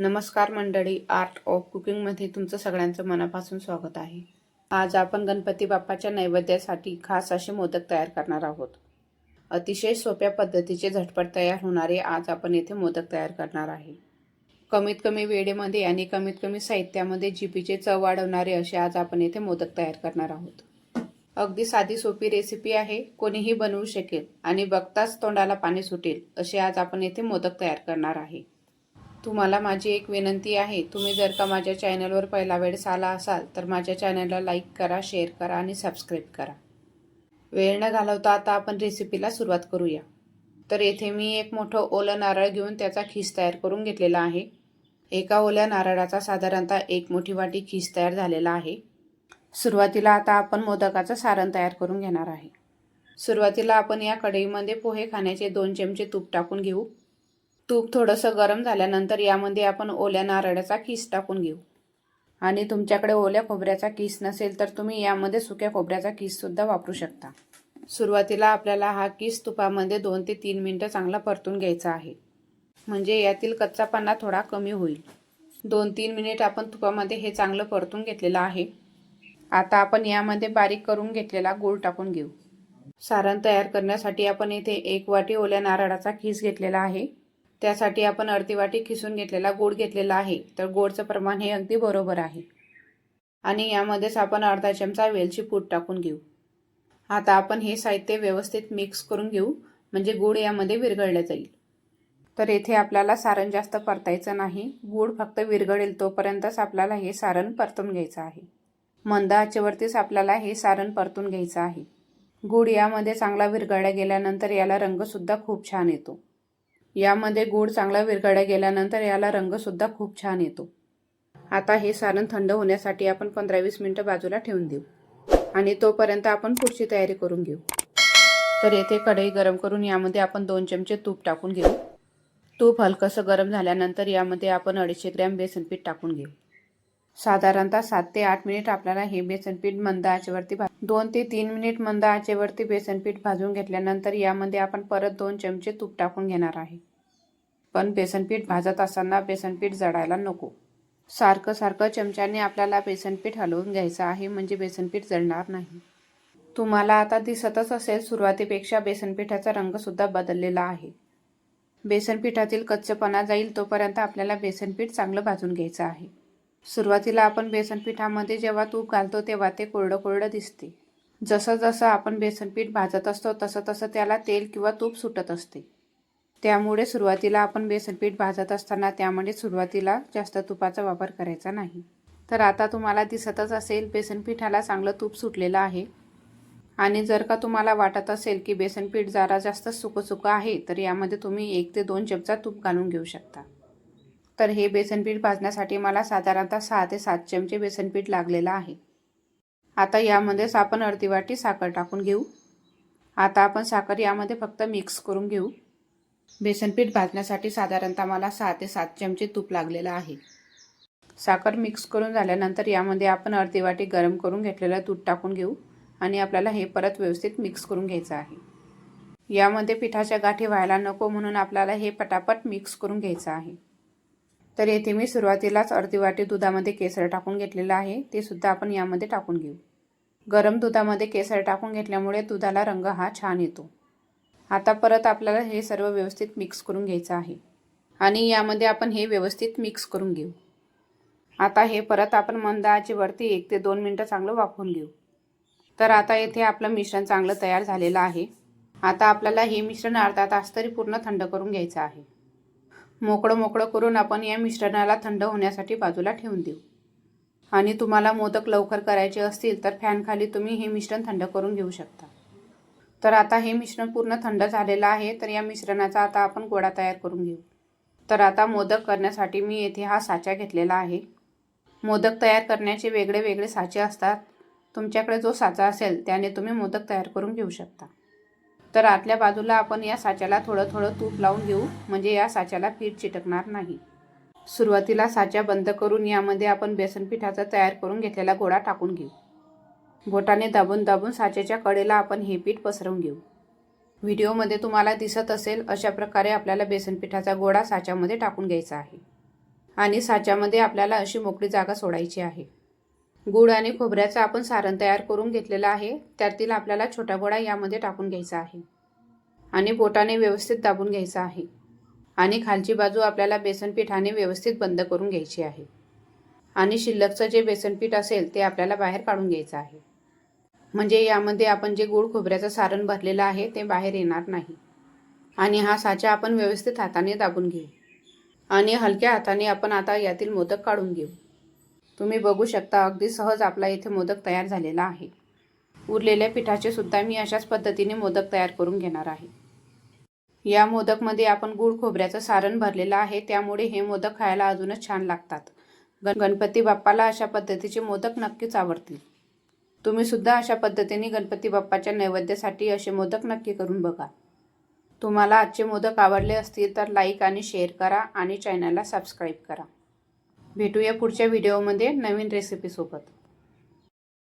नमस्कार मंडळी art of कुकिंगमध्ये तुमचं सगळ्यांचं मनापासून स्वागत आहे. आज आपण गणपती बाप्पाच्या नैवेद्यासाठी खास असे मोदक तयार करणार आहोत. अतिशय सोप्या पद्धतीचे झटपट तयार होणारे आज आपण येथे मोदक तयार करणार आहे. कमीत कमी वेळेमध्ये आणि कमीत कमी साहित्यामध्ये जीपीचे चव वाढवणारे असे आज आपण येथे मोदक तयार करणार आहोत. अगदी साधी सोपी रेसिपी आहे कोणीही बनवू शकेल आणि बघताच तोंडाला पाणी सुटेल असे आज आपण येथे मोदक तयार करणार आहे. तुम्हाला माझी एक विनंती आहे तुम्ही जर का माझ्या चॅनलवर पहिला वेळेस आला असाल तर माझ्या चॅनलला लाईक करा शेअर करा आणि सबस्क्राईब करा. वेळ न घालवता आता आपण रेसिपीला सुरुवात करूया. तर येथे मी एक मोठं ओलं नारळ घेऊन त्याचा खीस तयार करून घेतलेला आहे. एका ओल्या नारळाचा साधारणतः एक मोठी वाटी खीस तयार झालेला आहे. सुरुवातीला आता आपण मोदकाचं सारण तयार करून घेणार आहे. सुरुवातीला आपण या कढईमध्ये पोहे खाण्याचे दोन चमचे तूप टाकून घेऊ. तूप थोडंसं गरम झाल्यानंतर यामध्ये आपण ओल्या नारळाचा किस टाकून घेऊ. आणि तुमच्याकडे ओल्या खोबऱ्याचा किस नसेल तर तुम्ही यामध्ये सुक्या खोबऱ्याचा किससुद्धा वापरू शकता. सुरुवातीला आपल्याला हा किस तुपामध्ये दोन ते तीन मिनटं चांगला परतून घ्यायचा आहे. म्हणजे यातील कच्चापणा थोडा कमी होईल. दोन तीन मिनिट आपण तुपामध्ये हे चांगलं परतून घेतलेलं आहे. आता आपण यामध्ये बारीक करून घेतलेला गूळ टाकून घेऊ. सारण तयार करण्यासाठी आपण इथे एक वाटी ओल्या नारळाचा खीस घेतलेला आहे. त्यासाठी आपण अर्धी वाटी खिसून घेतलेला गोड घेतलेला आहे. तर गोडचं प्रमाण हे अगदी बरोबर आहे. आणि यामध्येच आपण अर्धा चमचा वेलची पूड टाकून घेऊ. आता आपण हे साहित्य व्यवस्थित मिक्स करून घेऊ म्हणजे गूळ यामध्ये विरघळलं जाईल. तर येथे आपल्याला सारण जास्त परतायचं नाही. गूळ फक्त विरघळेल तोपर्यंतच आपल्याला हे सारण परतून घ्यायचं आहे. मंद आचेवरतीच आपल्याला हे सारण परतून घ्यायचं आहे. गूळ यामध्ये चांगला विरघळला गेल्यानंतर याला रंगसुद्धा खूप छान येतो. यामध्ये गूळ चांगला विरघळला गेल्यानंतर याला रंगसुद्धा खूप छान येतो. आता हे सारण थंड होण्यासाठी आपण पंधरा वीस मिनटं बाजूला ठेवून देऊ. आणि तोपर्यंत आपण पुढची तयारी करून घेऊ. तर येथे कढई गरम करून यामध्ये आपण दोन चमचे तूप टाकून घेऊ. तूप हलकंसं गरम झाल्यानंतर यामध्ये आपण अडीचशे ग्रॅम बेसन पीठ टाकून घेऊ. साधारणतः सात ते आठ मिनिट आपल्याला हे बेसनपीठ मंद आचेवरती भाज दोन ते तीन मिनिट मंद आचेवरती बेसनपीठ भाजून घेतल्यानंतर यामध्ये आपण परत दोन चमचे तूप टाकून घेणार आहे. पण बेसनपीठ भाजत असताना बेसनपीठ जळायला नको. सारखं सारखं चमच्याने आपल्याला बेसनपीठ हलवून घ्यायचं आहे म्हणजे बेसनपीठ जळणार नाही. तुम्हाला आता दिसतच असेल सुरुवातीपेक्षा बेसनपीठाचा रंगसुद्धा बदललेला आहे. बेसनपीठातील कच्चपणा जाईल तोपर्यंत आपल्याला बेसनपीठ चांगलं भाजून घ्यायचं आहे. सुरुवातीला आपण बेसन पिठामध्ये जेव्हा तूप घालतो तेव्हा ते कोरडं कोरडं दिसते. जसं जसं आपण बेसनपीठ भाजत असतो तसं तसं त्याला तेल किंवा तूप सुटत असते. त्यामुळे सुरुवातीला आपण बेसनपीठ भाजत असताना त्यामध्ये सुरुवातीला जास्त तुपाचा वापर करायचा नाही. तर आता तुम्हाला दिसतच असेल बेसनपीठाला चांगलं तूप सुटलेलं आहे. आणि जर का तुम्हाला वाटत असेल की बेसनपीठ जरा जास्त सुकं सुकं आहे तर यामध्ये तुम्ही एक ते दोन चमचा तूप घालून घेऊ शकता. तर हे बेसनपीठ भाजण्यासाठी मला साधारणतः सहा ते सात चमचे बेसनपीठ लागलेलं आहे. आता यामध्येच आपण अर्धी वाटी साखर टाकून घेऊ. आता आपण साखर यामध्ये फक्त मिक्स करून घेऊ. बेसनपीठ भाजण्यासाठी साधारणतः मला सहा ते सात चमचे तूप लागलेलं आहे. साखर मिक्स करून झाल्यानंतर यामध्ये आपण अर्धी वाटी गरम करून घेतलेलं दूध टाकून घेऊ आणि आपल्याला हे परत व्यवस्थित मिक्स करून घ्यायचं आहे. यामध्ये पिठाच्या गाठी व्हायला नको म्हणून आपल्याला हे पटापट मिक्स करून घ्यायचं आहे. तर येथे मी सुरुवातीलाच अर्धी वाटी दुधामध्ये केसर टाकून घेतलेलं आहे. ते सुद्धा आपण यामध्ये टाकून घेऊ. गरम दुधामध्ये केसर टाकून घेतल्यामुळे दुधाला रंग हा छान येतो. आता परत आपल्याला हे सर्व व्यवस्थित मिक्स करून घ्यायचं आहे. आणि यामध्ये आपण हे व्यवस्थित मिक्स करून घेऊ. आता हे परत आपण मंद आचेवरती एक ते दोन मिनटं चांगलं वाफवून घेऊ. तर आता येथे आपलं मिश्रण चांगलं तयार झालेलं आहे. आता आपल्याला हे मिश्रण अर्धा तास तरी पूर्ण थंड करून घ्यायचं आहे. मोकळं मोकळं करून आपण या मिश्रणाला थंड होण्यासाठी बाजूला ठेवून देऊ. आणि तुम्हाला मोदक लवकर करायचे असतील तर फॅनखाली तुम्ही हे मिश्रण थंड करून घेऊ शकता. तर आता हे मिश्रण पूर्ण थंड झालेलं आहे तर या मिश्रणाचा आता आपण गोळा तयार करून घेऊ. तर आता मोदक करण्यासाठी मी येथे हा साचा घेतलेला आहे. मोदक तयार करण्याचे वेगळे वेगळे साचे असतात. तुमच्याकडे जो साचा असेल त्याने तुम्ही मोदक तयार करून घेऊ शकता. तर आतल्या बाजूला आपण या साच्याला थोडं थोडं तूप लावून घेऊ. म्हणजे या साच्याला पीठ चिटकणार नाही. सुरुवातीला साच्या बंद करून यामध्ये आपण बेसन पिठाचा तयार करून घेतलेला गोळा टाकून घेऊ. बोटाने दाबून दाबून साचेच्या कडेला आपण हे पीठ पसरवून घेऊ. व्हिडिओमध्ये तुम्हाला दिसत असेल अशा प्रकारे आपल्याला बेसन पिठाचा गोळा साच्यामध्ये टाकून घ्यायचा आहे. आणि साच्यामध्ये आपल्याला अशी मोकळी जागा सोडायची आहे. गुळ आणि खोबऱ्याचं आपण सारण तयार करून घेतलेलं आहे. त्यातील आपल्याला छोटा गोळा यामध्ये टाकून घ्यायचा आहे. आणि बोटाने व्यवस्थित दाबून घ्यायचा आहे. आणि खालची बाजू आपल्याला बेसन पिठाने व्यवस्थित बंद करून घ्यायची आहे. आणि शिल्लकचं जे बेसन पीठ असेल ते आपल्याला बाहेर काढून घ्यायचं आहे. म्हणजे यामध्ये आपण जे गूळ खोबऱ्याचं सारण भरलेलं आहे ते बाहेर येणार नाही. आणि हा साचा आपण व्यवस्थित हाताने दाबून घेऊ. आणि हलक्या हाताने आपण आता यातील मोदक काढून घेऊ. तुम्ही बघू शकता अगदी सहज आपला इथे मोदक तयार झालेला आहे. उरलेल्या पिठाचे सुद्धा मी अशाच पद्धतीने मोदक तयार करून घेणार आहे. या मोदकमध्ये आपण गूळ खोबऱ्याचं सारण भरलेलं आहे त्यामुळे हे मोदक खायला अजूनच छान लागतात. गण गणपती बाप्पाला अशा पद्धतीचे मोदक नक्कीच आवडतील. तुम्ही सुद्धा अशा पद्धतीने गणपती बाप्पाच्या नैवेद्यासाठी असे मोदक नक्की करून बघा. तुम्हाला आजचे मोदक आवडले असतील तर लाईक आणि शेअर करा आणि चॅनलला सबस्क्राईब करा. भेटूया पुढच्या व्हिडिओमध्ये नवीन रेसिपीसोबत